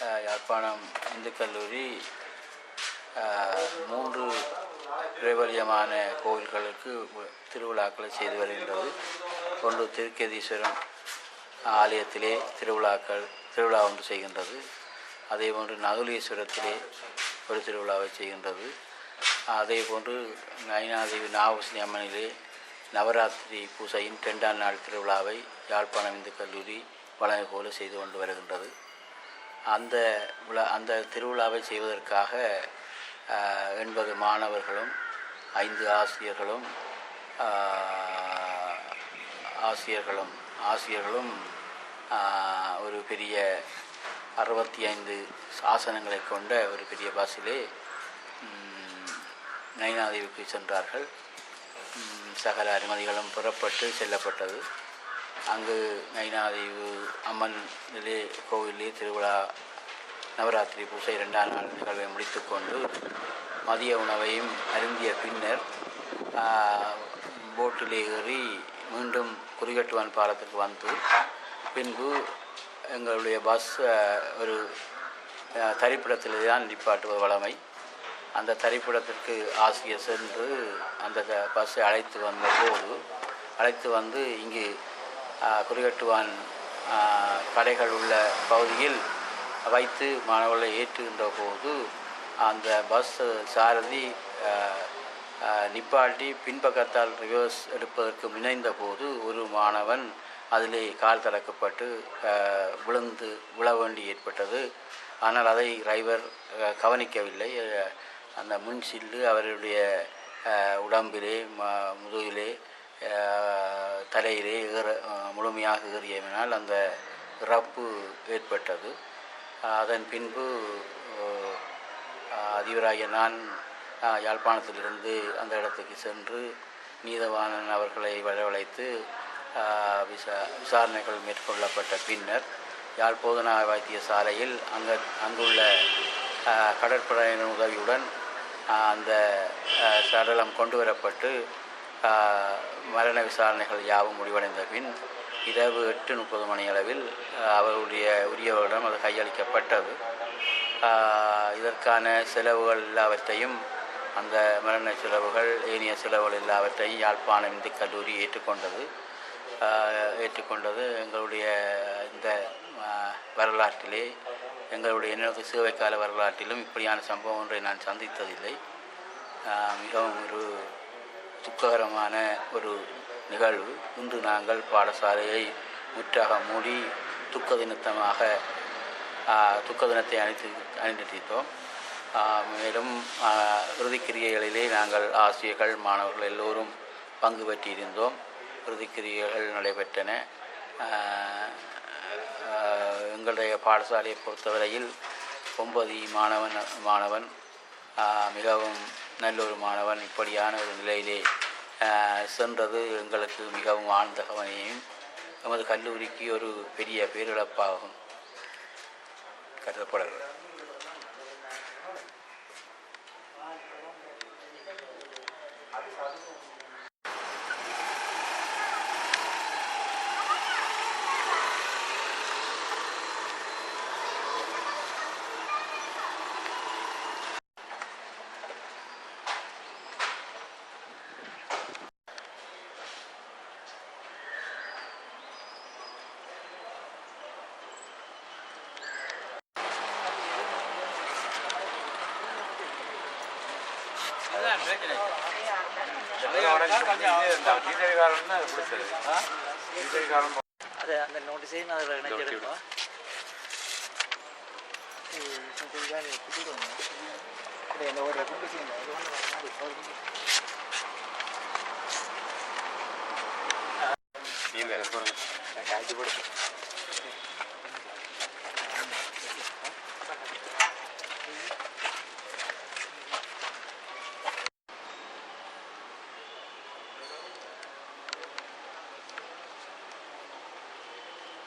யாழ்ப்பாணம் இந்து கல்லூரி மூன்று பிரபல்யமான கோவில்களுக்கு திருவிழாக்களை செய்து வருகின்றது. ஒன்று திருக்கேதீஸ்வரம் ஆலயத்திலே திருவிழாக்கள் திருவிழா ஒன்று செய்கின்றது. அதே போன்று நகுலீஸ்வரத்திலே ஒரு திருவிழாவை செய்கின்றது. அதே போன்று நயனாதேவி நாகபூசணி அம்மனிலே நவராத்திரி பூசையின் ரெண்டாம் நாள் திருவிழாவை யாழ்ப்பாணம் இந்து கல்லூரி வழமை போல செய்து கொண்டு வருகின்றது. அந்த விழா அந்த திருவிழாவை செய்வதற்காக எண்பது மாணவர்களும் ஐந்து ஆசிரியர்களும் ஆசிரியர்களும் ஆசிரியர்களும் ஒரு பெரிய அறுபத்தி ஐந்து ஆசனங்களை கொண்ட ஒரு பெரிய பஸ்ஸிலே ம், சென்றார்கள். சகல அனுமதிகளும் புறப்பட்டு செல்லப்பட்டது. அங்கு நயினாதேவி அம்மன் நிலைய கோவிலே திருவிழா நவராத்திரி பூசை இரண்டாம் நாள் நிகழ்வை முடித்துக்கொண்டு மதிய உணவையும் அருந்திய பின்னர் போட்டில் போட்டிலே ஏறி மீண்டும் குறிகட்டுவான் பாலத்துக்கு வந்து பின்பு எங்களுடைய பஸ் ஒரு தரிப்பிடத்திலே தான் நிப்பாட்டுவது வழமை. அந்த தரிப்பிடத்திற்கு ஆசிரியர் சென்று அந்த பஸ்ஸை அழைத்து வந்த போது அழைத்து வந்து இங்கு குறிகட்டுவான் கடைகள் உள்ள பகுதியில் வைத்து மாணவர்களை ஏற்றுகின்ற போது அந்த பஸ் சாரதி நிப்பாட்டி பின்பக்கத்தால் ரிவர்ஸ் எடுப்பதற்கு முனைந்த போது ஒரு மாணவன் அதிலே கால் தளக்கப்பட்டு விழுந்து விழ வேண்டி ஏற்பட்டது. ஆனால் அதை டிரைவர் கவனிக்கவில்லை. அந்த முன் சில்லு அவருடைய உடம்பிலே ம- முதுகிலே தலையிலே ஏற முழுமையாக ஏறியமினால் அந்த இறப்பு ஏற்பட்டது. அதன் பின்பு அதிபராகிய நான் யாழ்ப்பாணத்திலிருந்து அந்த இடத்துக்கு சென்று நீதவானன் அவர்களை வரவழைத்து விசா விசாரணைகள் மேற்கொள்ளப்பட்ட பின்னர் யாழ்போதனா வைத்திய வைத்தியசாலையில் அங்க அங்குள்ள கடற்படையின் உதவியுடன் அந்த சடலம் கொண்டு வரப்பட்டு மரண விசாரணைகள் யாவும் முடிவடைந்த பின் இரவு எட்டு முப்பது மணி அளவில் அவருடைய உரியவரிடம் அது கையளிக்கப்பட்டது. இதற்கான செலவுகள் எல்லாவற்றையும் அந்த மரண செலவுகள் ஏனைய செலவுகள் எல்லாவற்றையும் யாழ்ப்பாணம் இந்து கல்லூரி ஏற்றுக்கொண்டது. ஏற்றுக்கொண்டது. எங்களுடைய இந்த வரலாற்றிலே எங்களுடைய எனது சேவைக்கால வரலாற்றிலும் இப்படியான சம்பவம் ஒன்றை நான் சந்தித்ததில்லை. மிகவும் ஒரு துக்ககரமான ஒரு நிகழ்வு. இன்று நாங்கள் பாடசாலையை முற்றாக மூடி துக்க தினத்தமாக துக்க தினத்தை அனுத்தி அனுட்டித்தோம் மேலும் இறுதிக்கிரியைகளிலே நாங்கள் ஆசிரியர்கள் மாணவர்கள் எல்லோரும் பங்கு பெற்றிருந்தோம். இறுதிக்கிரியைகள் நடைபெற்றன. எங்களுடைய பாடசாலையை பொறுத்தவரையில் ஒன்பது மாணவன் மாணவன் மிகவும் நல்ல ஒரு மாணவன் இப்படியான ஒரு நிலையிலே சென்றது எங்களுக்கு மிகவும் ஆழ்ந்த கவனையும். நமது கல்லூரிக்கு ஒரு பெரிய பேரிழப்பாகும் கருதப்படுகிறது அது அந்த நோட்டீஸையும் நான் அதில் இணைச்சிருக்கோம் காய்ச்சி போடு